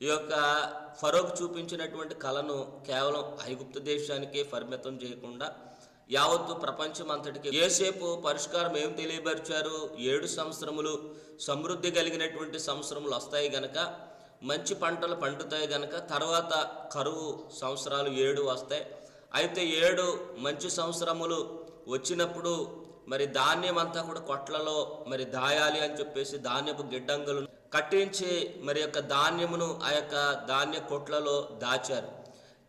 ఈ యొక్క ఫరోక్ చూపించినటువంటి కళను కేవలం ఐగుప్తు దేశానికే పరిమితం చేయకుండా యావత్తు ప్రపంచం అంతటికి ఏసేపు పరిష్కారం ఏం తెలియపరిచారు? ఏడు సంవత్సరములు సమృద్ధి కలిగినటువంటి సంవత్సరములు వస్తాయి గనక మంచి పంటలు పండుతాయి గనక తర్వాత కరువు సంవత్సరాలు ఏడు వస్తాయి. అయితే ఏడు మంచి సంవత్సరములు వచ్చినప్పుడు మరి ధాన్యం అంతా కూడా కొట్లలో మరి దాయాలి అని చెప్పేసి ధాన్యపు గిడ్డంగులు కట్టించి మరి యొక్క ధాన్యమును ఆ యొక్క ధాన్య కొట్లలో దాచారు.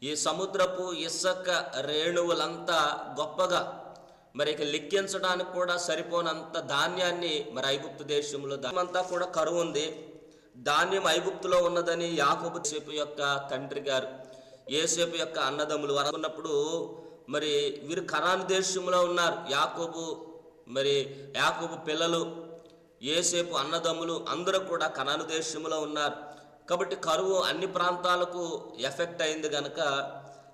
ఈ సముద్రపు ఇసుక రేణువులంతా గొప్పగా మరి ఇక లిక్కించడానికి కూడా సరిపోనంత ధాన్యాన్ని మరి ఐగుప్తు దేశంలో అంతా కూడా కరువు ఉంది. ధాన్యం ఐగుప్తులో ఉన్నదని యాకబు సేపు యొక్క తండ్రి గారు ఏసేపు యొక్క అన్నదమ్ములు అనుకున్నప్పుడు మరి వీరు కరాన్ దేశంలో ఉన్నారు. యాకోబు మరి యాకోబు పిల్లలు ఏసేపు అన్నదమ్ములు అందరూ కూడా కనాను దేశంలో ఉన్నారు. కాబట్టి కరువు అన్ని ప్రాంతాలకు ఎఫెక్ట్ అయింది కనుక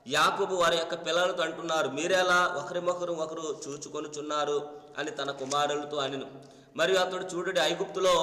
యాకుబు వారి యొక్క పిల్లలతో అంటున్నారు మీరెలా ఒకరిమొకరు ఒకరు చూచుకొనుచున్నారు? అని తన కుమారులతో అనిను. మరియు అతడు చూడడి ఐగుప్తులో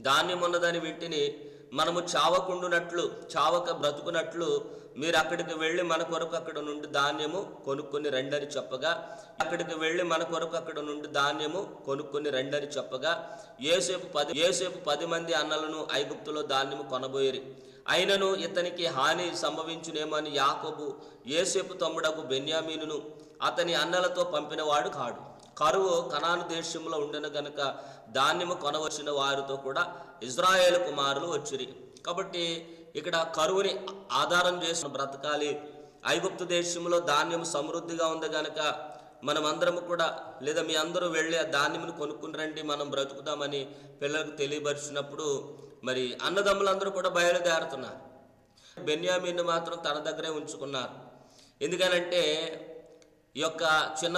ధాన్యం ఉన్నదని వింటిని మనము చావకుండునట్లు చావక బ్రతుకునట్లు మీరు అక్కడికి వెళ్ళి మన కొరకు అక్కడ నుండి ధాన్యము కొనుక్కొని రండని చెప్పగా అక్కడికి వెళ్ళి మన కొరకు అక్కడ నుండి ధాన్యము కొనుక్కొని రండని చెప్పగా ఏసేపు పది ఏసేపు పది మంది అన్నలను ఐగుప్తులో ధాన్యము కొనబోయేరి. అయినను ఇతనికి హాని సంభవించునేమని యాకోబు ఏసేపు తమ్ముడకు బెన్యామీనును అతని అన్నలతో పంపినవాడు కాడు. కరువు కనాను దేశంలో ఉండను గనుక ధాన్యము కొనవచ్చిన వారితో కూడా ఇజ్రాయేల్ కుమారులు వచ్చిరి. కాబట్టి ఇక్కడ కరువుని ఆధారం చేసిన బ్రతకాలి. ఐగుప్తు దేశంలో ధాన్యం సమృద్ధిగా ఉంది గనక మనమందరము కూడా లేదా మీ అందరూ వెళ్ళి ఆ ధాన్యమును కొనుక్కుని రండి మనం బ్రతుకుదామని పిల్లలకు తెలియపరిచినప్పుడు మరి అన్నదమ్ములందరూ కూడా బయలుదేరుతున్నారు. బెన్యామీన్ మాత్రం తన దగ్గరే ఉంచుకున్నారు. ఎందుకనంటే ఈ యొక్క చిన్న